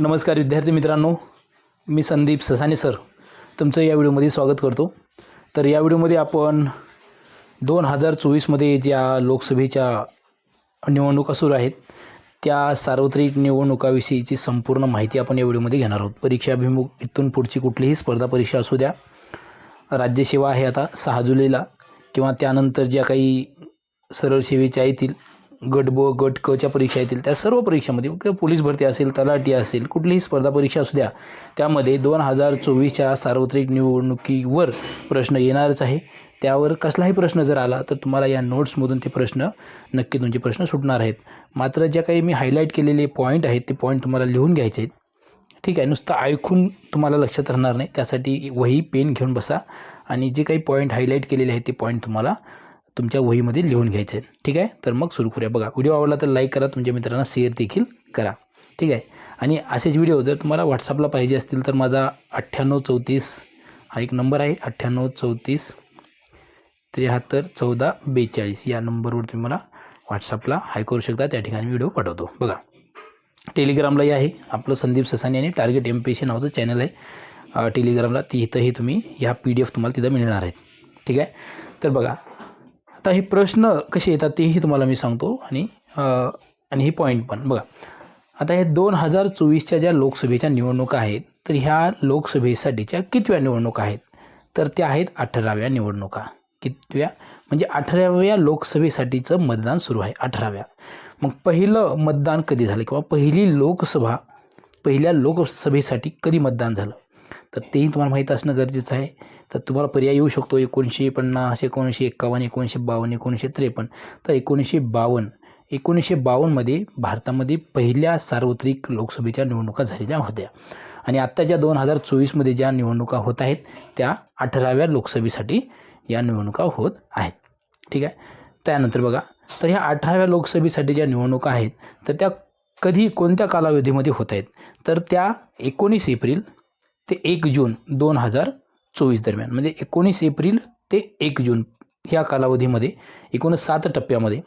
नमस्कार विद्यार्थी मित्रांनो मी संदीप ससाने सर. तुमचं या व्हिडिओमध्ये स्वागत करतो. तर या व्हिडिओमध्ये आपण दोन हजार चोवीसमध्ये ज्या लोकसभेच्या निवडणुका सुरू आहेत त्या सार्वत्रिक निवडणुकाविषयीची संपूर्ण माहिती आपण या व्हिडिओमध्ये घेणार आहोत. परीक्षाभिमुख इथून पुढची कुठलीही स्पर्धा परीक्षा असू द्या राज्यसेवा आहे आता सहा जुलैला किंवा त्यानंतर ज्या काही सरळ सेवेच्या येतील गट ब गट कच्या परीक्षा येतील. त्या सर्व परीक्षामध्ये किंवा पोलीस भरती असेल तलाठी असेल कुठलीही स्पर्धा परीक्षा असू द्या त्यामध्ये दोन हजार चोवीसच्या सार्वत्रिक निवडणुकीवर प्रश्न येणारच आहे. त्यावर कसलाही प्रश्न जर आला तर तुम्हाला या नोट्समधून ते प्रश्न नक्की तुमचे प्रश्न सुटणार आहेत. मात्र ज्या काही मी हायलाईट केलेले पॉईंट आहेत ते पॉईंट तुम्हाला लिहून घ्यायचे आहेत. ठीक आहे नुसतं ऐकून तुम्हाला लक्षात राहणार नाही. त्यासाठी वही पेन घेऊन बसा. आणि जे काही पॉईंट हायलाईट केलेले आहेत ते पॉईंट तुम्हाला तुमच्या वहीमध्ये लिहून घ्यायचे आहेत. ठीक आहे? तर मग सुरू करूया. बघा व्हिडिओ आवडला तर लाईक करा तुमच्या मित्रांना शेअर देखील करा. ठीक आहे? आणि असेच व्हिडिओ जर तुम्हाला व्हॉट्सअपला पाहिजे असतील तर माझा अठ्ठ्याण्णव चौतीस हा एक नंबर आहे. अठ्ठ्याण्णव चौतीस त्र्याहत्तर चौदा बेचाळीस. या नंबरवर तुम्ही मला व्हॉट्सअपला हाय करू शकता. त्या ठिकाणी व्हिडिओ पाठवतो. बघा. टेलिग्रामलाही आहे. आपलं संदीप ससानी आणि टार्गेट एम पी सी नावाचं चॅनल आहे. टेलिग्रामला ती इथंही तुम्ही ह्या पी डी एफ तुम्हाला तिथं मिळणार आहेत. ठीक आहे? तर बघा आता हे प्रश्न कसे येतात तेही तुम्हाला मी सांगतो आणि आणि हे पॉईंट पण. बघा आता हे दोन हजार चोवीसच्या ज्या लोकसभेच्या निवडणुका आहेत तर ह्या लोकसभेसाठीच्या कितव्या निवडणुका आहेत? तर त्या आहेत अठराव्या निवडणुका. कितव्या? म्हणजे अठराव्या लोकसभेसाठीचं मतदान सुरू आहे अठराव्या. मग पहिलं मतदान कधी झालं किंवा पहिली लोकसभा पहिल्या लोकसभेसाठी कधी मतदान झालं? तर तेही तुम्हाला माहीत असणं गरजेचं आहे. तर तुम्हाला पर्याय येऊ शकतो एकोणीसशे पन्नास एकोणीसशे एक्कावन्न एकोणीसशे बावन्न एकोणीसशे त्रेपन्न. तर एकोणीसशे बावन्न एकोणीसशे बावन्नमध्ये भारतामध्ये पहिल्या सार्वत्रिक लोकसभेच्या निवडणुका झालेल्या होत्या. आणि आत्ताच्या दोन हजार चोवीसमध्ये ज्या निवडणुका होत आहेत त्या अठराव्या लोकसभेसाठी या निवडणुका होत आहेत. ठीक आहे? त्यानंतर बघा तर ह्या अठराव्या लोकसभेसाठी ज्या निवडणुका आहेत तर त्या कधी कोणत्या कालावधीमध्ये होत आहेत? तर त्या एकोणीस एप्रिल ते एक जून दोन हजार चोवीस दरम्यान म्हणजे एकोणीस एप्रिल ते एक जून ह्या कालावधीमध्ये एकूण सात टप्प्यामध्ये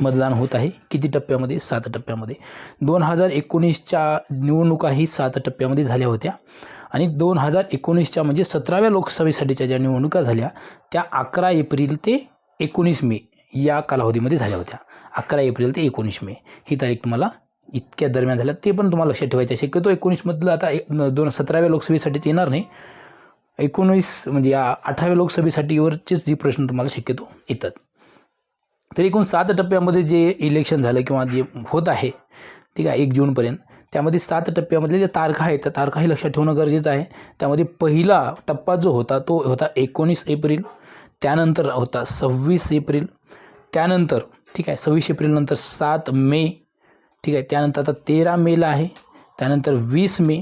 मतदान होत आहे. किती टप्प्यामध्ये? सात टप्प्यामध्ये. दोन हजार एकोणीसच्या निवडणुकाही सात टप्प्यामध्ये झाल्या होत्या. आणि दोन हजार एकोणीसच्या म्हणजे सतराव्या लोकसभेसाठीच्या ज्या निवडणुका झाल्या त्या अकरा एप्रिल ते एकोणीस मे या कालावधीमध्ये झाल्या होत्या. अकरा एप्रिल ते एकोणीस मे. ही तारीख तुम्हाला इतक्या दरम्यान झाल्या. ते पण तुम्हाला लक्षात ठेवायचं आहे शक्यतो एकोणीसमधलं आता एक दोन सतराव्या लोकसभेसाठीच येणार नाही. एकोणीस म्हणजे या अठराव्या लोकसभेसाठीवरचेच जे प्रश्न तुम्हाला शक्यतो येतात. तर एकूण सात टप्प्यामध्ये जे इलेक्शन झालं किंवा जे होत आहे ठीक आहे एक जूनपर्यंत त्यामध्ये सात टप्प्यामधले जे तारखा आहेत त्या तारखाही लक्षात ठेवणं गरजेचं आहे. त्यामध्ये पहिला टप्पा जो होता तो होता एकोणीस एप्रिल त्यानंतर होता सव्वीस एप्रिल त्यानंतर ठीक आहे सव्वीस एप्रिलनंतर सात मे ठीक आहे त्यानंतर आता तेरा मेला आहे त्यानंतर वीस मे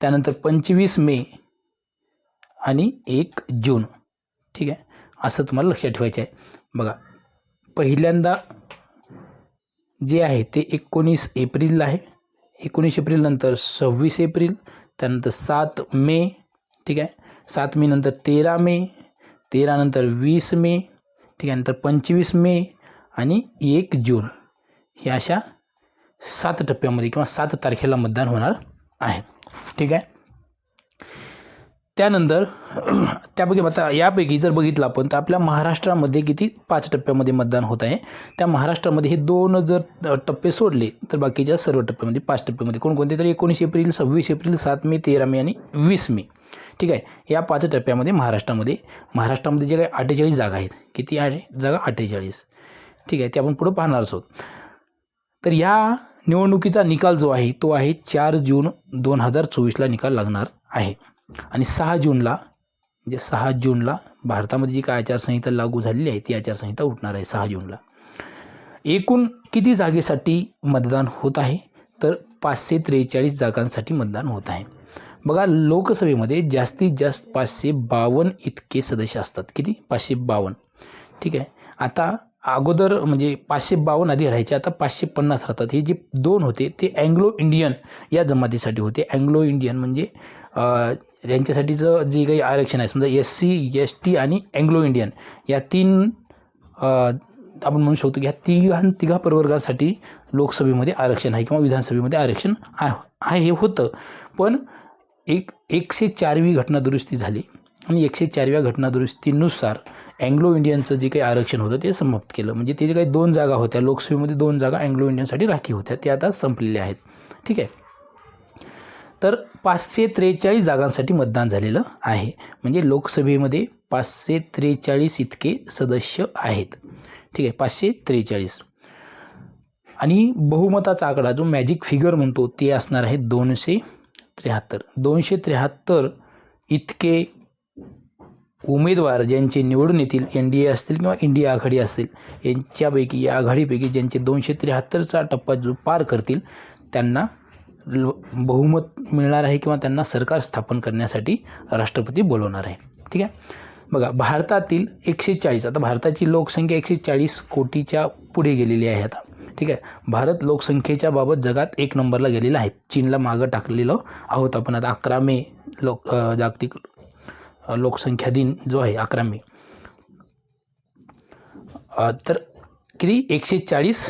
त्यानंतर पंचवीस मे आणि एक जून. ठीक आहे? असं तुम्हाला लक्षात ठेवायचं आहे. बघा पहिल्यांदा जे आहे ते एकोणीस एप्रिलला आहे. एकोणीस एप्रिलनंतर सव्वीस एप्रिल त्यानंतर सात मे ठीक आहे? सात मे नंतर तेरा मे तेरानंतर वीस मे ठीक आहे? नंतर पंचवीस मे आणि एक जून. हे अशा सात टप्प्यामध्ये किंवा सात तारखेला मतदान होणार आहे. ठीक आहे? त्यानंतर त्यापैकी आता यापैकी जर बघितलं आपण तर आपल्या महाराष्ट्रामध्ये किती पाच टप्प्यामध्ये मतदान होत आहे. त्या महाराष्ट्रामध्ये हे दोन जर टप्पे सोडले तर बाकीच्या सर्व टप्प्यामध्ये पाच टप्प्यामध्ये कोणकोणते तर एकोणीस एप्रिल सव्वीस एप्रिल सात मे तेरा मे आणि वीस मे ठीक आहे? या पाच टप्प्यामध्ये महाराष्ट्रामध्ये महाराष्ट्रामध्ये जे काही अठ्ठेचाळीस जागा आहेत किती आहे? जागा अठ्ठेचाळीस ठीक आहे? ते आपण पुढं पाहणारच आहोत. तर या निवडणुकीचा निकाल जो आहे तो आहे चार जून दोन हजार चोवीसला निकाल लागणार आहे. आणि सहा जूनला म्हणजे सहा जूनला भारतामध्ये जी काय आचारसंहिता लागू झालेली आहे ती आचारसंहिता उठणार आहे सहा जूनला. एकूण किती जागेसाठी मतदान होत आहे? तर पाचशे त्रेचाळीस जागांसाठी मतदान होत आहे. बघा लोकसभेमध्ये जास्तीत जास्त पाचशे बावन्न इतके सदस्य असतात. किती? पाचशे बावन्न. ठीक आहे. आता अगोदर म्हणजे पाचशे बावन्न आधी राहायचे आता पाचशे पन्नास राहतात. हे जे दोन होते ते अँग्लो इंडियन या जमातीसाठी होते. अँग्लो इंडियन म्हणजे यांच्यासाठीचं जे काही आरक्षण आहे समजा एस सी एस टी आणि अँग्लो इंडियन या तीन आपण म्हणू शकतो की ह्या तिघां तिघा प्रवर्गासाठी लोकसभेमध्ये आरक्षण आहे किंवा विधानसभेमध्ये आरक्षण आहे आहे हे होतं. पण एक एकशे चारवी घटना दुरुस्ती झाली आणि एकशे चारव्या घटना दुरुस्तीनुसार अँग्लो इंडियनचं जे काही आरक्षण होतं ते समाप्त केलं. म्हणजे ते जे काही दोन जागा होत्या लोकसभेमध्ये दोन जागा अँग्लो इंडियनसाठी राखी होत्या ते आता संपलेल्या आहेत. ठीक आहे? तर पाचशे त्रेचाळीस जागांसाठी मतदान झालेलं आहे. म्हणजे लोकसभेमध्ये पाचशे त्रेचाळीस इतके सदस्य आहेत. ठीक आहे पाचशे त्रेचाळीस. आणि बहुमताचा आकडा जो मॅजिक फिगर म्हणतो ते असणार आहे दोनशे त्र्याहत्तर. दोनशे त्र्याहत्तर इतके उमेदवार ज्यांचे निवडून येतील एन डी ए असतील किंवा इंडिया आघाडी असतील यांच्यापैकी या आघाडीपैकी ज्यांचे दोनशे त्र्याहत्तरचा टप्पा जो पार करतील त्यांना लो बहुमत मिळणार आहे किंवा त्यांना सरकार स्थापन करण्यासाठी राष्ट्रपती बोलवणार आहे. ठीक आहे? बघा भारतातील एकशे चाळीस आता भारताची लोकसंख्या एकशे चाळीस कोटीच्या पुढे गेलेली आहे आता. ठीक आहे? भारत लोकसंख्येच्या बाबत जगात एक नंबरला गेलेला आहे. चीनला मागं टाकलेलं आहोत आपण आता. अकरा मे लोक जागतिक लोकसंख्या दिन जो आहे अकरा मे. तर किती? एकशे चाळीस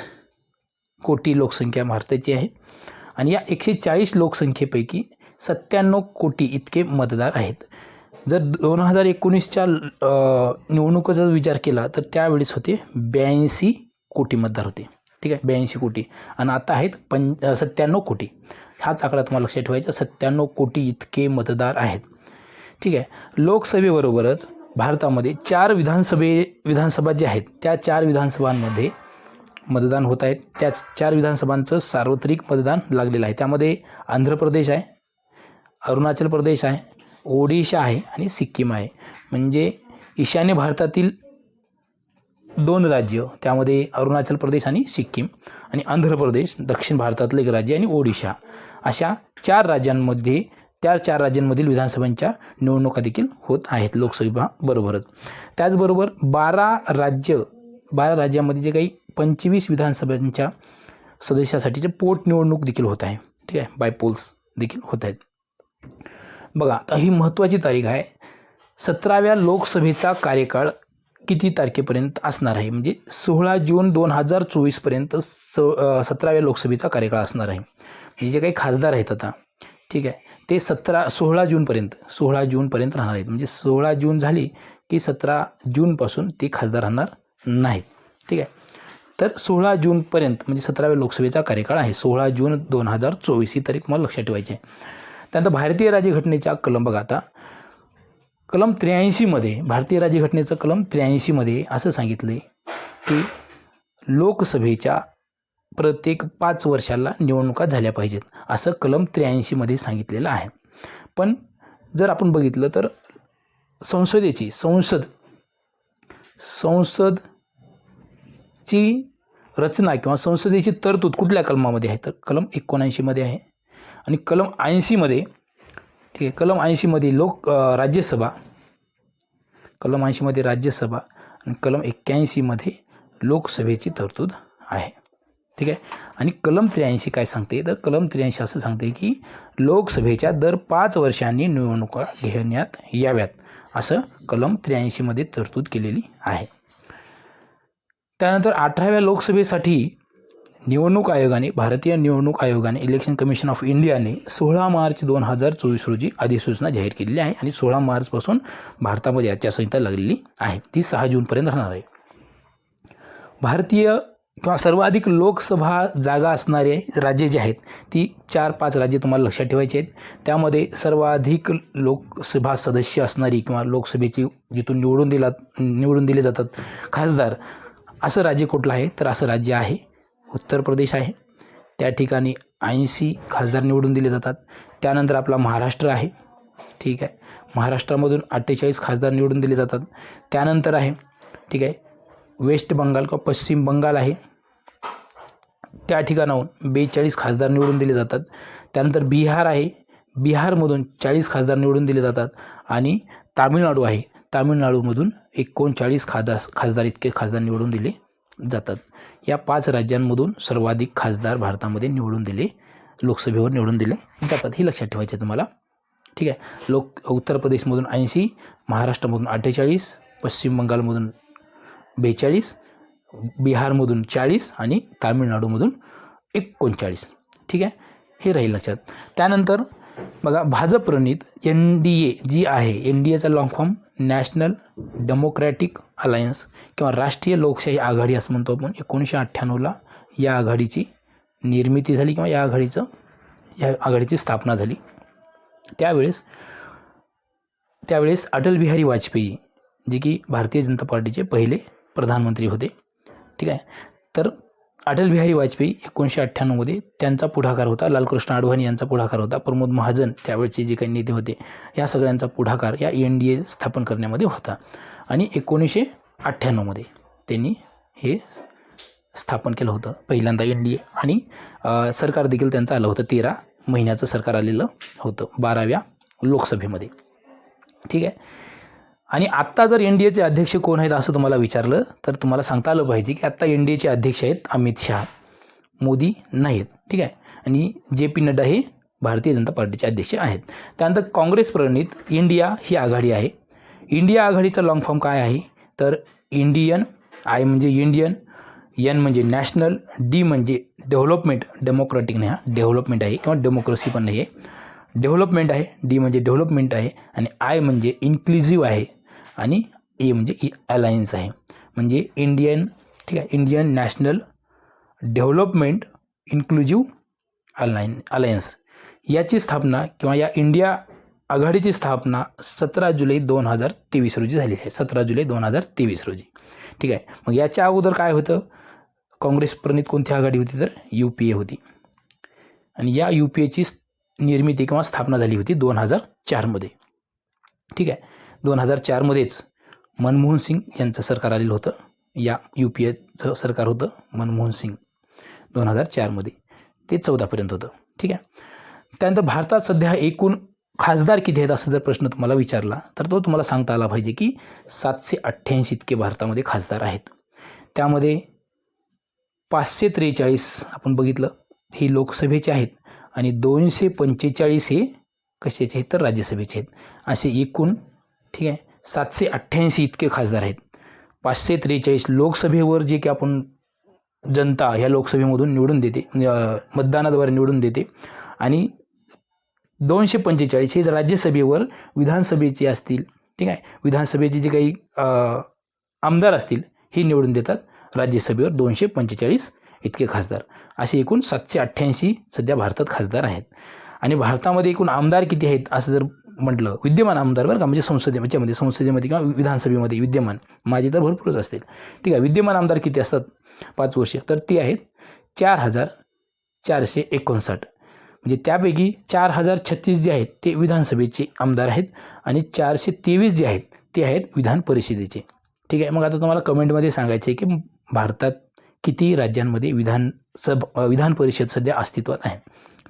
कोटी लोकसंख्या भारताची आहे. आणि या एकशे चाळीस लोकसंख्येपैकी सत्त्याण्णव कोटी इतके मतदार आहेत. जर दोन हजार एकोणीसच्या निवडणुकीचा जर विचार केला तर त्यावेळेस होते ब्याऐंशी कोटी मतदार होते. ठीक आहे? ब्याऐंशी कोटी. आणि आता आहेत पं सत्त्याण्णव कोटी. हाच आकडा तुम्हाला लक्षात ठेवायचा सत्त्याण्णव कोटी इतके मतदार आहेत. ठीक आहे? लोकसभेबरोबरच भारतामध्ये चार विधानसभे विधानसभा ज्या आहेत त्या चार विधानसभांमध्ये मतदान होत आहेत. त्याच चार विधानसभांचं सार्वत्रिक मतदान लागलेलं आहे. त्यामध्ये आंध्र प्रदेश आहे अरुणाचल प्रदेश आहे ओडिशा आहे आणि सिक्कीम आहे. म्हणजे ईशान्य भारतातील दोन राज्य त्यामध्ये अरुणाचल प्रदेश आणि सिक्कीम आणि आंध्र प्रदेश दक्षिण भारतातलं एक राज्य आणि ओडिशा. अशा चार राज्यांमध्ये त्या चार राज्यांमधील विधानसभांच्या निवडणुका देखील होत आहेत लोकसभा बरोबरच त्याचबरोबर बारा राज्य बारा राज्यामध्ये जे काही पंचवीस विधानसभांच्या सदस्यासाठीचे पोटनिवडणूक देखील होत आहे. ठीक आहे? बाय पोल्स देखील होत आहेत. बघा आता ही महत्त्वाची तारीख आहे. सतराव्या लोकसभेचा कार्यकाळ किती तारखेपर्यंत असणार आहे? म्हणजे सोळा जून दोन हजार चोवीसपर्यंत स सतराव्या लोकसभेचा कार्यकाळ असणार आहे. म्हणजे जे काही खासदार आहेत आता ठीक आहे? ते सतरा सोळा जूनपर्यंत सोळा जूनपर्यंत राहणार आहेत. म्हणजे सोळा जून झाली की सतरा जूनपासून ते खासदार राहणार नाहीत. ठीक आहे? तर सोळा जूनपर्यंत म्हणजे सतराव्या लोकसभेचा कार्यकाळ आहे. सोळा जून दोन हजार चोवीस ही तारीख मला लक्षात ठेवायची आहे. त्यानंतर भारतीय राज्यघटनेच्या कलम बघा आता. कलम त्र्याऐंशीमध्ये भारतीय राज्यघटनेचं कलम त्र्याऐंशीमध्ये असं सांगितलं आहे की लोकसभेच्या प्रत्येक पाच वर्षाला निवडणुका झाल्या पाहिजेत. असं कलम त्र्याऐंशीमध्ये सांगितलेलं आहे. पण जर आपण बघितलं तर संसदेची संसद संसद ची रचना किंवा संसदेची तरतूद कुठल्या कलमामध्ये आहे? तर कलम एकोणऐंशीमध्ये आहे. आणि कलम ऐंशीमध्ये ठीक आहे कलम ऐंशीमध्ये लोक राज्यसभा कलम ऐंशीमध्ये राज्यसभा आणि कलम एक्क्याऐंशीमध्ये लोकसभेची तरतूद आहे. ठीक आहे? आणि कलम त्र्याऐंशी काय सांगते? तर कलम त्र्याऐंशी असं सांगते की लोकसभेच्या दर पाच वर्षांनी निवडणुका घेण्यात याव्यात. असं कलम त्र्याऐंशीमध्ये तरतूद केलेली आहे. त्यानंतर अठराव्या लोकसभेसाठी निवडणूक आयोगाने भारतीय निवडणूक आयोगाने इलेक्शन कमिशन ऑफ इंडियाने सोळा मार्च दोन हजार चोवीस रोजी अधिसूचना जाहीर केलेली आहे आणि सोळा मार्चपासून भारतामध्ये आचारसंहिता लागलेली आहे. ती सहा जूनपर्यंत राहणार आहे. भारतीय किंवा सर्वाधिक लोकसभा जागा असणारे राज्ये जे आहेत ती चार पाच राज्ये तुम्हाला लक्षात ठेवायची आहेत. त्यामध्ये सर्वाधिक लोकसभा सदस्य असणारी किंवा लोकसभेची जिथून निवडून दिला निवडून दिले जातात खासदार असं राज्य कुठलं आहे? तर असं राज्य आहे. उत्तर प्रदेश आहे. त्या ठिकाणी ऐंशी खासदार निवडून दिले जातात. त्यानंतर आपला महाराष्ट्र आहे. ठीक आहे. महाराष्ट्रामधून अठ्ठेचाळीस खासदार निवडून दिले जातात. त्यानंतर आहे. ठीक आहे. वेस्ट बंगाल किंवा पश्चिम बंगाल आहे. त्या ठिकाणाहून बेचाळीस खासदार निवडून दिले जातात. त्यानंतर बिहार आहे. बिहारमधून चाळीस खासदार निवडून दिले जातात. आणि तामिळनाडू आहे. तामिळनाडूमधून एकोणचाळीस खासदार खासदार इतके खासदार निवडून दिले जातात. या पाच राज्यांमधून सर्वाधिक खासदार भारतामध्ये निवडून दिले लोकसभेवर निवडून दिले जातात. हे लक्षात ठेवायचे आहे तुम्हाला. ठीक आहे. लोक उत्तर प्रदेशमधून ऐंशी महाराष्ट्रामधून अठ्ठेचाळीस पश्चिम बंगालमधून बेचाळीस बिहारमधून चाळीस आणि तामिळनाडूमधून एकोणचाळीस. ठीक आहे. हे राहील लक्षात. त्यानंतर बघा भाजप प्रणित एन डी ए जी आहे एन डी एचा long form National Democratic Alliance किंवा राष्ट्रीय लोकशाही आघाडी असं म्हणतो आपण. एकोणीसशे अठ्ठ्याण्णवला या आघाडीची निर्मिती झाली किंवा या आघाडीचं या आघाडीची स्थापना झाली. त्यावेळेस त्यावेळेस अटल बिहारी वाजपेयी जे की भारतीय जनता पार्टीचे पहिले प्रधानमंत्री होते. ठीक आहे? तर अटल बिहारी वाजपेयी एकोणीसशे अठ्ठ्याण्णवमध्ये त्यांचा पुढाकार होता. लालकृष्ण आडवाणी यांचा पुढाकार होता. प्रमोद महाजन त्यावेळचे जे काही नेते होते या सगळ्यांचा पुढाकार या एन डी ए स्थापन करण्यामध्ये होता. आणि एकोणीसशे अठ्ठ्याण्णवमध्ये त्यांनी हे स्थापन केलं होतं. पहिल्यांदा एन डी ए आणि सरकार देखील त्यांचं आलं होतं. तेरा महिन्याचं सरकार आलेलं होतं बाराव्या लोकसभेमध्ये. ठीक आहे? आणि आत्ता जर एन डी एचे अध्यक्ष कोण आहेत असं तुम्हाला विचारलं तर तुम्हाला सांगता आलं पाहिजे की आत्ता एन डी एचे अध्यक्ष आहेत अमित शहा. मोदी नाहीत ठीक आहे? आणि जे पी नड्डा हे भारतीय जनता पार्टीचे अध्यक्ष आहेत. त्यानंतर काँग्रेस प्रणित इंडिया ही आघाडी आहे. इंडिया आघाडीचा लॉंग फॉर्म काय आहे? तर इंडियन आय म्हणजे इंडियन एन म्हणजे नॅशनल डी म्हणजे डेव्हलपमेंट डेमोक्रॅटिक नाही हा डेव्हलपमेंट आहे किंवा डेमोक्रेसी पण नाही आहे डेव्हलपमेंट आहे डी म्हणजे डेव्हलपमेंट आहे आणि आय म्हणजे इन्क्लुझिव्ह आहे. आणि ए म्हणजे इ अलायन्स आहे. म्हणजे इंडियन ठीक आहे Indian national development inclusive alliance alliance याची स्थापना किंवा या इंडिया आघाडीची स्थापना सतरा जुलै दोन हजार तेवीस रोजी झालेली आहे. सतरा जुलै दोन हजार तेवीस रोजी. ठीक आहे. मग याच्या अगोदर काय होतं? काँग्रेस प्रणित कोणती आघाडी होती तर? यू पी ए होती. आणि या यू पी एची निर्मिती किंवा स्थापना झाली होती दोन हजार चारमध्ये ठीक आहे. दोन हजार चारमध्येच मनमोहन सिंग यांचं सरकार आलेलं होतं. या यू पी एचं सरकार होतं मनमोहन सिंग. दोन हजार चारमध्ये ते चौदापर्यंत होतं. ठीक आहे? त्यानंतर भारतात सध्या एकूण खासदार किती आहेत असं जर प्रश्न तुम्हाला विचारला तर तो तुम्हाला सांगता आला पाहिजे की सातशे अठ्ठ्याऐंशी इतके भारतामध्ये खासदार आहेत. त्यामध्ये पाचशे त्रेचाळीस आपण बघितलं ही लोकसभेचे आहेत आणि दोनशे पंचेचाळीस हे कशाचे आहेत तर राज्यसभेचे आहेत. असे एकूण ठीक आहे? सातशे अठ्ठ्याऐंशी इतके खासदार आहेत. पाचशे त्रेचाळीस लोकसभेवर जे की आपण जनता ह्या लोकसभेमधून निवडून देते म्हणजे, मतदानाद्वारे निवडून देते. आणि दोनशे पंचेचाळीस हे राज्यसभेवर विधानसभेचे असतील ठीक आहे? विधानसभेचे जे काही आमदार असतील हे निवडून देतात राज्यसभेवर दोनशे पंचेचाळीस इतके खासदार. असे एकूण सातशे अठ्ठ्याऐंशी सध्या भारतात खासदार आहेत. आणि भारतामध्ये एकूण आमदार किती आहेत असं जर म्हटलं विद्यमान आमदार बरं का म्हणजे संसदे याच्यामध्ये संसदेमध्ये किंवा विधानसभेमध्ये विद्यमान माझे तर भरपूरच असतील. ठीक आहे विद्यमान आमदार किती असतात? पाच वर्ष. तर ते आहेत चार हजार चारशे एकोणसाठ. म्हणजे त्यापैकी चार हजार छत्तीस जे आहेत ते विधानसभेचे आमदार आहेत आणि चारशे तेवीस जे आहेत ते आहेत विधान परिषदेचे. ठीक आहे मग आता तुम्हाला कमेंटमध्ये सांगायचं आहे की भारतात किती राज्यांमध्ये विधानसभ विधान परिषद सध्या अस्तित्वात आहे?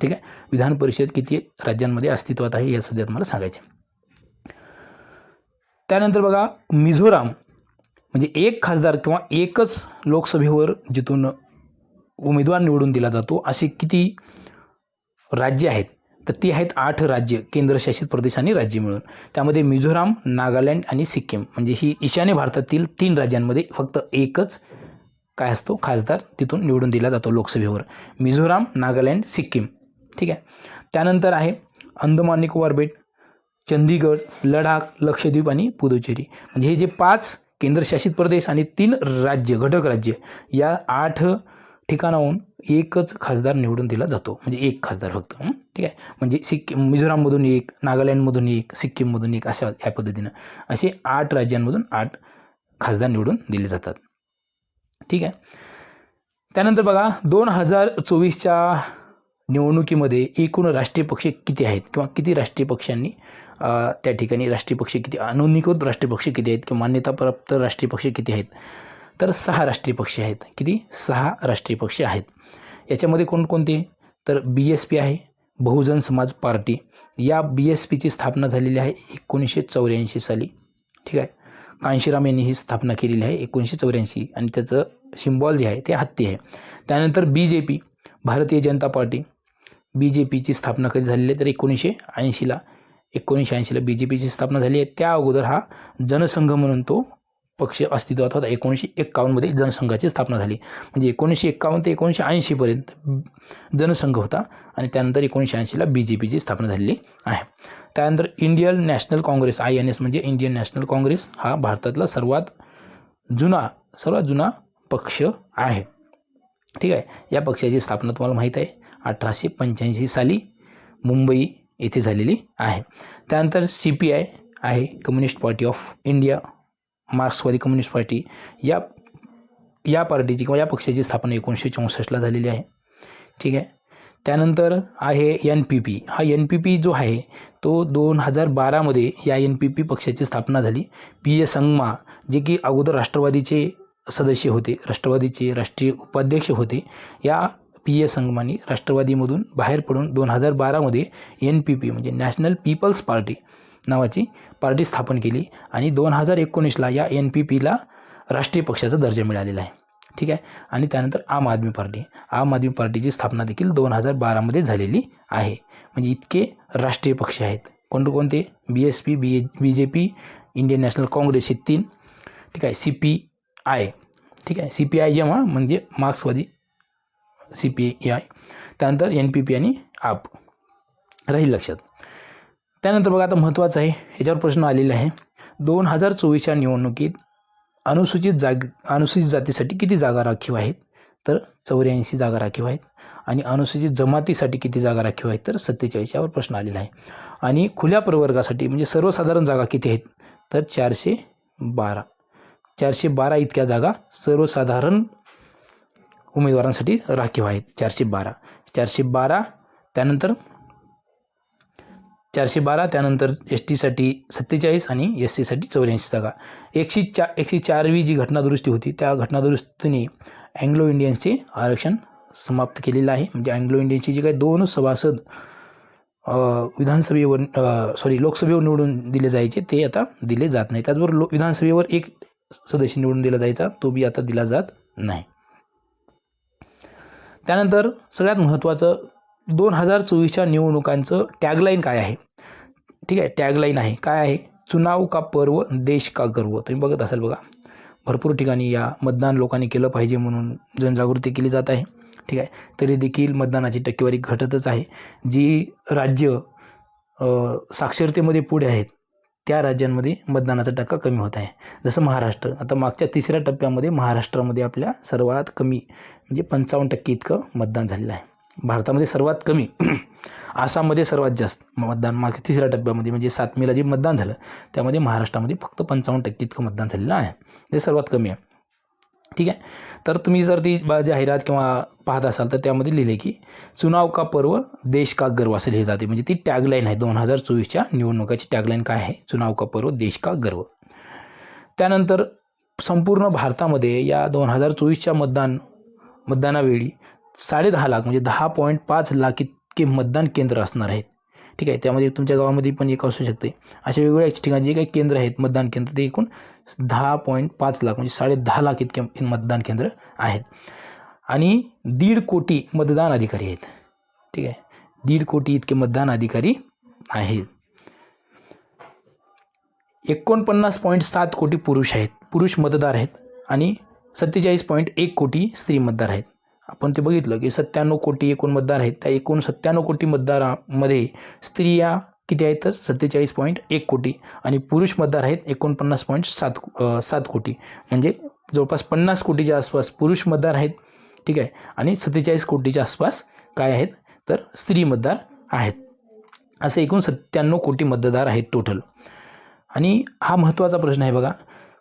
ठीक आहे? विधान परिषद किती राज्यांमध्ये अस्तित्वात आहे हे सध्या तुम्हाला सांगायचे. त्यानंतर बघा मिझोराम म्हणजे एक खासदार किंवा एकच लोकसभेवर जिथून उमेदवार निवडून दिला जातो असे किती राज्य आहेत? तर ती आहेत आठ राज्य केंद्रशासित प्रदेश आणि राज्य मिळून. त्यामध्ये मिझोराम नागालँड आणि सिक्कीम. म्हणजे ही ईशान्य भारतातील तीन राज्यांमध्ये फक्त एकच काय असतो? खासदार तिथून निवडून दिला जातो लोकसभेवर. मिझोराम नागालँड सिक्कीम. ठीक आहे. त्यानंतर आहे अंदमान निकोबार बेट चंदीगड लडाख लक्षद्वीप आणि पुदुचेरी. म्हणजे हे जे पाच केंद्रशासित प्रदेश आणि तीन राज्य घटक राज्य या आठ ठिकाणाहून एकच खासदार निवडून दिला जातो. म्हणजे एक खासदार फक्त. ठीक आहे. म्हणजे सिक्कीम मिझोराममधून एक नागालँडमधून एक सिक्कीममधून एक अशा या पद्धतीनं असे आठ राज्यांमधून आठ खासदार निवडून दिले जातात. ठीक आहे. त्यानंतर बघा दोन हजार चोवीसच्या निवडणुकीमध्ये एकूण राष्ट्रीय पक्ष किती आहेत किंवा किती राष्ट्रीय पक्षांनी त्या ठिकाणी राष्ट्रीय पक्ष किती अनोनीकृत राष्ट्रीय पक्ष किती आहेत किंवा मान्यताप्राप्त राष्ट्रीय पक्ष किती आहेत? तर सहा राष्ट्रीय पक्ष आहेत. किती? सहा राष्ट्रीय पक्ष आहेत. याच्यामध्ये कोणकोणते? तर बी एस पी आहे बहुजन समाज पार्टी. या बी एस पीची स्थापना झालेली आहे एकोणीसशे चौऱ्याऐंशी साली. ठीक आहे? कांशीराम यांनी ही स्थापना केलेली आहे एकोणीसशे चौऱ्याऐंशी. आणि त्याचं सिम्बॉल जे आहे ते हत्ती आहे. त्यानंतर B J P Bharatiya Janata party. B J पीची स्थापना कधी झालेली आहे? तर एकोणीसशे ऐंशीला एकोणीसशे ऐंशीला बी जे पीची स्थापना झाली आहे. त्या अगोदर हा जनसंघ म्हणून तो पक्ष अस्तित्वात होता. एकोणीसशे एक्कावन्नमध्ये जनसंघाची स्थापना झाली. म्हणजे एकोणीसशे एक्कावन्न ते एकोणीसशे ऐंशीपर्यंत जनसंघ होता आणि त्यानंतर एकोणीसशे ऐंशीला बी जे पीची स्थापना झालेली आहे. त्यानंतर Indian National Congress I N S म्हणजे इंडियन नॅशनल काँग्रेस हा भारतातला सर्वात जुना सर्वात जुना पक्ष आहे. ठीक आहे? या पक्षाची स्थापना तुम्हाला माहीत आहे. अठराशे पंच्याऐंशी साली मुंबई येथे झालेली आहे. त्यानंतर सी पी आय आहे कम्युनिस्ट पार्टी ऑफ इंडिया मार्क्सवादी कम्युनिस्ट पार्टी या या पार्टीची किंवा या पक्षाची स्थापना एकोणीसशे चौसष्टला झालेली आहे. ठीक आहे? त्यानंतर आहे एन पी पी हा एन पी पी जो आहे तो दोन हजार बारामध्ये या एन पी पी पक्षाची स्थापना झाली. पी ए संगमा जे की अगोदर राष्ट्रवादीचे सदस्य होते राष्ट्रवादीचे राष्ट्रीय उपाध्यक्ष होते. या पी ए संगमानी राष्ट्रवादीमधून बाहेर पडून दोन हजार बारामध्ये एन पी पी म्हणजे नॅशनल पीपल्स पार्टी नावाची पार्टी स्थापन केली आणि दोन हजार एकोणीसला या एन पी पीला राष्ट्रीय पक्षाचा दर्जा मिळालेला आहे. ठीक आहे? आणि त्यानंतर आम आदमी पार्टी. आम आदमी पार्टीची स्थापना देखील दोन हजार बारामध्ये झालेली आहे. म्हणजे इतके राष्ट्रीय पक्ष आहेत. कोणते कोणते? बी S P B A B J P Indian national Congress हे तीन. ठीक आहे? C P I. ठीक आहे? सी पी आय एम म्हणजे मार्क्सवादी सी पी आय त्यानंतर एन पी पी आणि आप. राहील लक्षात. त्यानंतर बघा आता महत्त्वाचं आहे ह्याच्यावर प्रश्न आलेला आहे. दोन हजार चोवीसच्या निवडणुकीत अनुसूचित जाग अनुसूचित जातीसाठी किती जागा राखीव आहेत? तर चौऱ्याऐंशी जागा राखीव आहेत. आणि अनुसूचित जमातीसाठी किती जागा राखीव आहेत? तर सत्तेचाळीस यावर प्रश्न आलेला आहे. आणि खुल्या प्रवर्गासाठी म्हणजे सर्वसाधारण जागा किती आहेत? तर चारशे बारा. चारशे बारा इतक्या जागा सर्वसाधारण उमेदवारांसाठी राखीव आहेत. चारशे बारा. चारशे बारा त्यानंतर चारशे बारा त्यानंतर एस टीसाठी सत्तेचाळीस आणि एस सीसाठी चौऱ्याऐंशी जागा. एकशे चा एकशे चारवी जी घटनादुरुस्ती होती त्या घटनादुरुस्तीने अँग्लो इंडियन्सचे आरक्षण समाप्त केलेलं आहे. म्हणजे अँग्लो इंडियनचे जे काही दोन सभासद विधानसभेवर सॉरी लोकसभेवर निवडून दिले जायचे ते आता दिले जात नाही त्याचबरोबर लो विधानसभेवर एक सदस्य निवडून दिला जायचा तो बी आता दिला जात नाही. त्यानंतर सगळ्यात महत्त्वाचं दोन हजार चोवीसच्या निवडणुकांचं टॅगलाईन काय आहे? ठीक आहे टॅगलाईन आहे. काय आहे? चुनाव का पर्व देश का गर्व. तुम्ही बघत असाल बघा. भरपूर ठिकाणी या मतदान लोकांनी केलं पाहिजे म्हणून जनजागृती केली जात आहे. ठीक आहे. तरी देखील मतदानाची टक्केवारी घटतच आहे. जी राज्य साक्षरतेमध्ये पुढे आहेत त्या राज्यांमध्ये मतदानाचा टक्का कमी होत आहे. जसं महाराष्ट्र आता मागच्या तिसऱ्या टप्प्यामध्ये महाराष्ट्रामध्ये आपल्या सर्वात कमी म्हणजे पंचावन्न टक्के इतकं मतदान झालेलं आहे. भारतामध्ये सर्वात कमी आसाममध्ये सर्वात जास्त मतदान मागच्या तिसऱ्या टप्प्यामध्ये म्हणजे सात मेला जे मतदान झालं त्यामध्ये महाराष्ट्रामध्ये फक्त पंचावन्न टक्के इतकं मतदान झालेलं आहे. ते सर्वात कमी आहे. ठीक आहे? तर तुम्ही जर ती जाहिरात किंवा पाहत असाल तर त्यामध्ये लिहिले की चुनाव का पर्व देश का गर्व असं लिहिले जाते. म्हणजे ती टॅगलाईन आहे दोन हजार चोवीसच्या निवडणुकाची टॅगलाईन काय आहे? चुनाव का पर्व देश का गर्व. त्यानंतर संपूर्ण भारतामध्ये या दोन हजार चोवीसच्या मतदान मतदानावेळी साडेदहा लाख म्हणजे दहा पॉईंट पाच लाख इतके मतदान केंद्र असणार आहेत. ठीक आहे त्यामध्ये तुमच्या गावामध्ये पण एक असू शकते. अशा वेगवेगळ्या ठिकाणी जे काही केंद्र आहेत मतदान केंद्र ते एकूण दहा पॉईंट पाच लाख म्हणजे साडे दहा लाख इतके मतदान केंद्र आहेत. आणि दीड कोटी मतदान अधिकारी आहेत. ठीक आहे दीड कोटी इतके मतदान अधिकारी आहेत. एकोणपन्नास पॉईंट सात कोटी पुरुष आहेत पुरुष मतदार आहेत आणि सत्तेचाळीस पॉईंट एक कोटी स्त्री मतदार आहेत. आपण ते बघितलं की सत्त्याण्णव कोटी एकूण मतदार आहेत. त्या एकूण सत्त्याण्णव कोटी मतदारामध्ये स्त्रिया किती आहेत तर सत्तेचाळीस पॉईंट एक कोटी आणि पुरुष मतदार आहेत एकोणपन्नास पॉईंट सात सात कोटी. म्हणजे जवळपास पन्नास कोटीच्या आसपास पुरुष मतदार आहेत. ठीक आहे? आणि सत्तेचाळीस कोटीच्या आसपास काय आहेत? तर स्त्री मतदार आहेत. असे एकूण सत्त्याण्णव कोटी मतदार आहेत टोटल आणि हा महत्त्वाचा प्रश्न आहे बघा.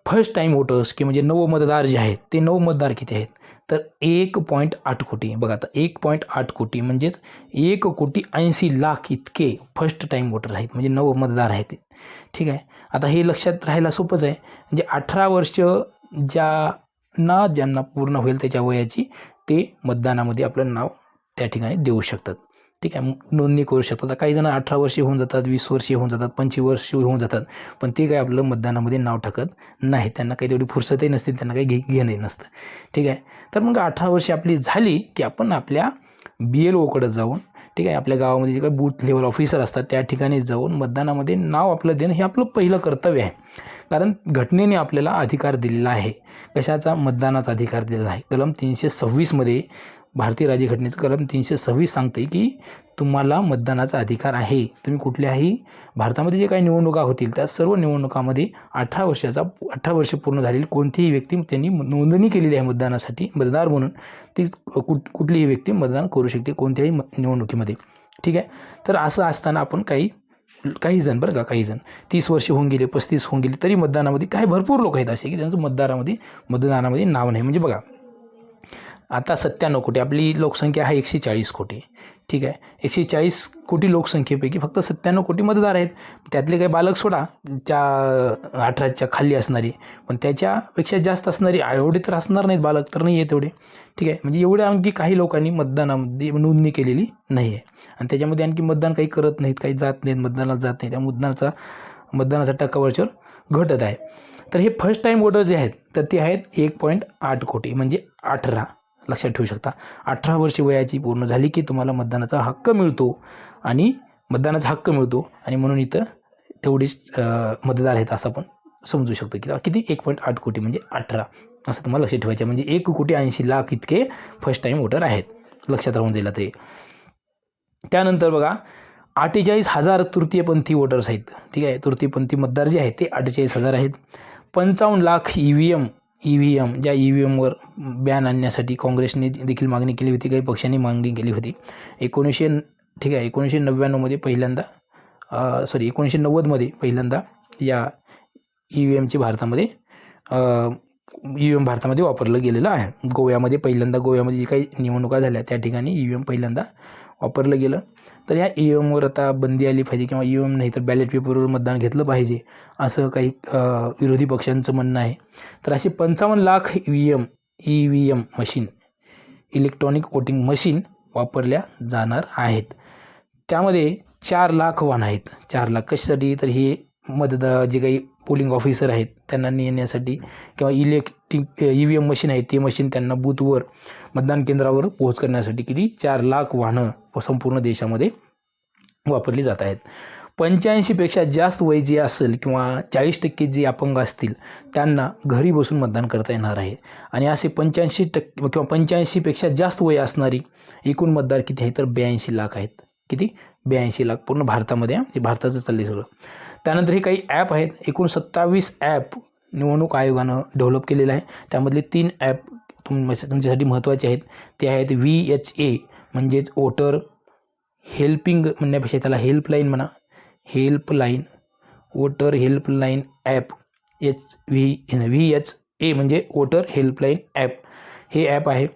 फर्स्ट टाईम वोटर्स की म्हणजे नव मतदार जे आहेत ते नव मतदार किती आहेत? तर एक पॉईंट आठ कोटी. बघा आता एक पॉईंट आठ कोटी म्हणजेच एक कोटी ऐंशी लाख इतके फर्स्ट टाईम वोटर आहेत म्हणजे नव मतदार आहेत ठीक आहे? आता हे लक्षात राहायला सोपंच आहे. म्हणजे अठरा वर्ष ज्यांना ज्यांना पूर्ण होईल त्याच्या वयाची ते मतदानामध्ये आपलं नाव त्या ठिकाणी देऊ शकतात. ठीक आहे नोंदणी करू शकतात. आता काही जण अठरा वर्षे होऊन जातात वीस वर्षे होऊन जातात पंचवीस वर्षे होऊन जातात. पण ते काय आपलं मतदानामध्ये नाव टाकत नाही. त्यांना काही तेवढी फुरसतही नसते त्यांना काही घे घेणंही नसतं. ठीक आहे? तर मग अठरा वर्षे आपली झाली की आपण आपल्या बी एल ओकडं जाऊन ठीक आहे आपल्या गावामध्ये जे काही बूथ लेवल ऑफिसर असतात त्या ठिकाणी जाऊन मतदानामध्ये नाव आपलं देणं हे आपलं पहिलं कर्तव्य आहे. कारण घटनेने आपल्याला अधिकार दिलेला आहे. कशाचा? मतदानाचा अधिकार दिलेला आहे. कलम तीनशे सव्वीसमध्ये भारतीय राज्यघटनेचं कलम तीनशे सव्वीस सांगते की तुम्हाला मतदानाचा अधिकार आहे. तुम्ही कुठल्याही भारतामध्ये जे काही निवडणुका होतील त्या सर्व निवडणुकामध्ये अठरा वर्षाचा अठरा वर्ष पूर्ण झालेली कोणतीही व्यक्ती त्यांनी नोंदणी केलेली आहे मतदानासाठी मतदार म्हणून ती कुठ कुठलीही व्यक्ती मतदान करू शकते कोणत्याही म निवडणुकीमध्ये. ठीक आहे? तर असं असताना आपण काही काही जण बरं का काही जण. तीस वर्ष होऊन गेले पस्तीस होऊन गेले तरी मतदानामध्ये काही भरपूर लोक आहेत असे की त्यांचं मतदारामध्ये मतदानामध्ये नाव नाही. म्हणजे बघा आता सत्त्याण्णव कोटी. आपली लोकसंख्या आहे एकशे चाळीस कोटी. ठीक आहे? एकशे चाळीस कोटी लोकसंख्येपैकी फक्त सत्त्याण्णव कोटी मतदार आहेत. त्यातले काही बालक सोडा त्या अठराच्या खाली असणारी. पण त्याच्यापेक्षा जास्त असणारी एवढे तर असणार नाहीत बालक तर नाही आहे तेवढे ठीक आहे? म्हणजे एवढ्या आणखी काही लोकांनी मतदानामध्ये नोंदणी केलेली नाही आहे आणि त्याच्यामध्ये आणखी मतदान काही करत नाहीत काही जात नाहीत मतदानाला जात नाही त्या मतदानाचा मतदानाचा टक्कावरच्यावर घटत आहे. तर हे फर्स्ट टाईम वोटर जे आहेत तर ते आहेत एक पॉईंट आठ कोटी म्हणजे अठरा. लक्षात ठेवू शकता. अठरा वर्षे वयाची पूर्ण झाली की तुम्हाला मतदानाचा हक्क मिळतो आणि मतदानाचा हक्क मिळतो आणि म्हणून इथं तेवढीच मतदार आहेत असं आपण समजू शकतो की किती एक पॉईंट आठ कोटी म्हणजे अठरा असं तुम्हाला लक्षात ठेवायचं आहे. म्हणजे एक कोटी ऐंशी लाख इतके फर्स्ट टाईम वोटर आहेत. लक्षात राहून जाईल ते त्यानंतर बघा अठ्ठेचाळीस हजार तृतीयपंथी वोटर्स आहेत. ठीक आहे? तृतीयपंथी मतदार जे आहेत ते अठ्ठेचाळीस हजार आहेत. पंचावन्न lakh E V M E V M ज्या ई व्ही एमवर बॅन आणण्यासाठी काँग्रेसने देखील मागणी केली होती काही पक्षांनी मागणी केली होती. एकोणीसशे ठीक आहे एकोणीसशे नव्याण्णवमध्ये पहिल्यांदा सॉरी एकोणीसशे नव्वदमध्ये पहिल्यांदा या ई व्ही एमची भारतामध्ये ई व्ही एम भारतामध्ये वापरलं गेलेलं आहे. गोव्यामध्ये पहिल्यांदा गोव्यामध्ये जी काही निवडणुका झाल्या त्या ठिकाणी ई व्ही एम पहिल्यांदा वापरलं गेलं. तर या ई एमवर आता बंदी आली पाहिजे किंवा ई एम नाही तर बॅलेट पेपरवर मतदान घेतलं पाहिजे असं काही विरोधी पक्षांचं म्हणणं आहे. तर असे पंचावन्न lakh E V M E V M machine electronic voting machine वापरल्या जाणार आहेत. त्यामध्ये चार लाख वाहन आहेत. चार लाख कशासाठी? तर हे मतदा जे काही पोलिंग ऑफिसर आहेत त्यांना नेण्यासाठी किंवा इलेक्ट ती ई व्ही एम मशीन आहे ते मशीन त्यांना बूथवर मतदान केंद्रावर पोहोच करण्यासाठी किती? चार लाख वाहनं संपूर्ण देशामध्ये वापरली जात आहेत. पंच्याऐंशीपेक्षा जास्त वय जे असेल किंवा चाळीस टक्के जे अपंग असतील त्यांना घरी बसून मतदान करता येणार आहे. आणि असे पंच्याऐंशी टक्के किंवा पंच्याऐंशीपेक्षा जास्त वय असणारी एकूण मतदार किती आहे? तर ब्याऐंशी लाख आहेत. किती? ब्याऐंशी लाख. पूर्ण भारतामध्ये म्हणजे भारताचं चाललं सगळं. त्यानंतर हे काही ॲप आहेत. एकूण सत्तावीस ॲप निवडणूक आयोगानं डेव्हलप केलेलं आहे. त्यामधले तीन ॲप तुम तुमच्यासाठी महत्त्वाचे आहेत. ते आहेत व्ही एच ए म्हणजेच वोटर हेल्पिंग म्हणण्यापेक्षा त्याला हेल्पलाईन म्हणा. Helpline voter helpline app H V V H A म्हणजे वोटर हेल्पलाईन ॲप हे ॲप आहे.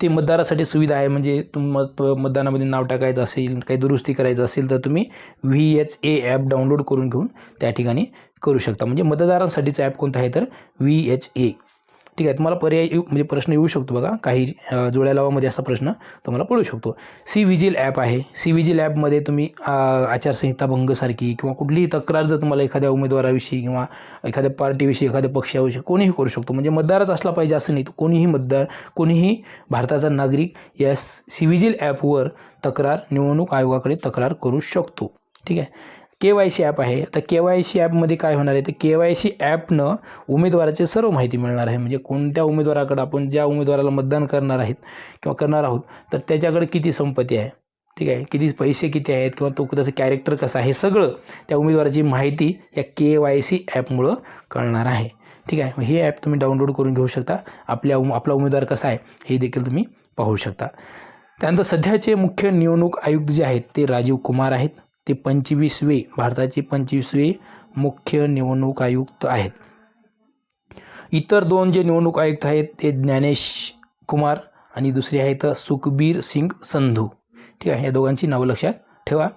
ते मतदारासाठी सुविधा आहे. म्हणजे तुम मत मतदानामध्ये नाव टाकायचं असेल काही दुरुस्ती करायचं असेल तर तुम्ही V H A app download करून घेऊन त्या ठिकाणी करू शकता. म्हणजे मतदारांसाठीचं ॲप कोणतं आहे तर व्ही एच ए ठीक आहे तुम्हाला पर्याय येऊ म्हणजे प्रश्न येऊ शकतो बघा. काही जुळ्या लावामध्ये असा प्रश्न तुम्हाला पडू शकतो. सी विजिल ॲप आहे. सी विजिल ॲपमध्ये तुम्ही आचारसंहिता भंगसारखी किंवा कुठलीही तक्रार जर तुम्हाला एखाद्या उमेदवाराविषयी किंवा एखाद्या पार्टीविषयी एखाद्या पक्षाविषयी कोणीही करू शकतो. म्हणजे मतदारच असला पाहिजे असं नाही. तर कोणीही मतदार कोणीही भारताचा नागरिक या सी विजिल ॲपवर तक्रार निवडणूक आयोगाकडे तक्रार करू शकतो. ठीक आहे? के वाय सी ॲप आहे. तर के वाय सी ॲपमध्ये काय होणार आहे? तर के वाय सी ॲपनं उमेदवाराची सर्व माहिती मिळणार आहे. म्हणजे कोणत्या उमेदवाराकडं आपण ज्या उमेदवाराला मतदान करणार आहेत किंवा करणार आहोत तर त्याच्याकडे किती संपत्ती आहे? ठीक आहे? किती पैसे किती आहेत? किंवा तो त्याचं कॅरेक्टर कसं आहे? हे सगळं त्या उमेदवाराची माहिती या के वाय सी ॲपमुळं कळणार आहे. ठीक आहे? हे ॲप तुम्ही डाउनलोड करून घेऊ शकता. आपल्या उम आपला उमेदवार कसा आहे हे देखील तुम्ही पाहू शकता. त्यानंतर सध्याचे मुख्य निवडणूक आयुक्त जे आहेत ते राजीव कुमार आहेत. ते पंचवीसवे भारताचे पंचवीसवे मुख्य निवडणूक आयुक्त आहेत. इतर दोन जे निवडणूक आयुक्त आहेत ते ज्ञानेश कुमार आणि दुसरे आहेत सुखबीर सिंग संधू. ठीक आहे या दोघांची नावं लक्षात ठेवा.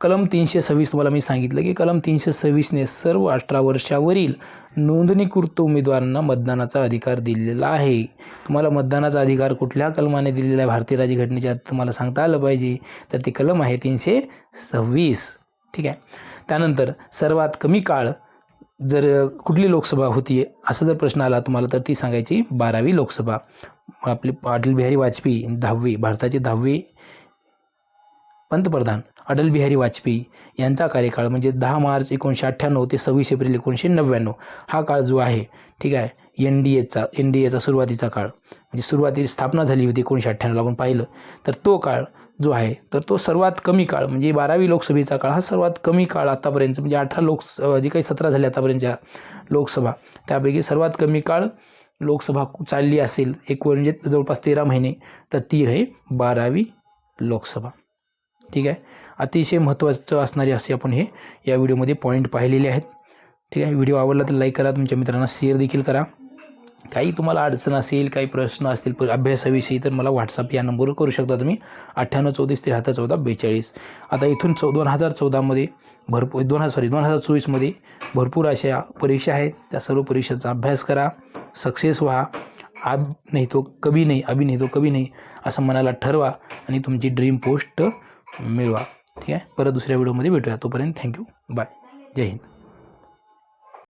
कलम तीनशे सव्वीस तुम्हाला मी सांगितलं की कलम तीनशे सव्वीसने सर्व अठरा वर्षावरील नोंदणीकृत उमेदवारांना मतदानाचा अधिकार दिलेला आहे. तुम्हाला मतदानाचा अधिकार कुठल्या कलमाने दिलेला आहे? भारतीय राज्यघटनेच्या तुम्हाला सांगता आलं पाहिजे. तर ते कलम आहे तीनशे सव्वीस. ठीक आहे? त्यानंतर सर्वात कमी काळ जर कुठली लोकसभा होती असा जर प्रश्न आला तुम्हाला तर ती सांगायची बारावी लोकसभा. आपली अटल बिहारी वाजपेयी दहावी भारताचे दहावी पंतप्रधान. अटल बिहारी वाजपेयी यांचा कार्यकाळ म्हणजे दहा मार्च एकोणीसशे अठ्ठ्याण्णव ते सव्वीस एप्रिल एकोणीसशे नव्याण्णव हा काळ जो आहे ठीक आहे एन डी एचा एन डी एचा सुरुवातीचा काळ. म्हणजे सुरुवातीची स्थापना झाली होती एकोणीसशे अठ्ठ्याण्णवला आपण पाहिलं. तर तो काळ जो आहे तर तो सर्वात कमी काळ म्हणजे बारावी लोकसभेचा काळ हा सर्वात कमी काळ आतापर्यंत म्हणजे अठरा लोक जे काही सतरा झाले आतापर्यंतच्या लोकसभा त्यापैकी सर्वात कमी काळ लोकसभा चालली असेल एक म्हणजे जवळपास तेरा महिने तर ती आहे बारावी लोकसभा. ठीक आहे? अतिशय महत्त्वाचं असणारे असे आपण हे या व्हिडिओमध्ये पॉईंट पाहिलेले आहेत. ठीक आहे? व्हिडिओ आवडला तर लाईक करा तुमच्या मित्रांना शेअर देखील करा. काही तुम्हाला अडचण असेल काही प्रश्न असतील अभ्यासाविषयी तर मला व्हॉट्सअप या नंबरवर करू शकता तुम्ही. अठ्ठ्याण्णव चौतीस त्र्याहत्तर चौदा बेचाळीस. आता इथून चौ दोन हजार चौदामध्ये भरपूर दोन हजार सॉरी दोन हजार चोवीसमध्ये भरपूर अशा परीक्षा आहेत. त्या सर्व परीक्षेचा अभ्यास करा सक्सेस व्हा. आब नाही तो कभी नाही अभि नाही तो कभी नाही असं मनाला ठरवा आणि तुमची ड्रीम पोस्ट मिळवा. ठीक आहे? परत दुसऱ्या व्हिडिओमध्ये भेटूया. तोपर्यंत थँक्यू बाय जय हिंद.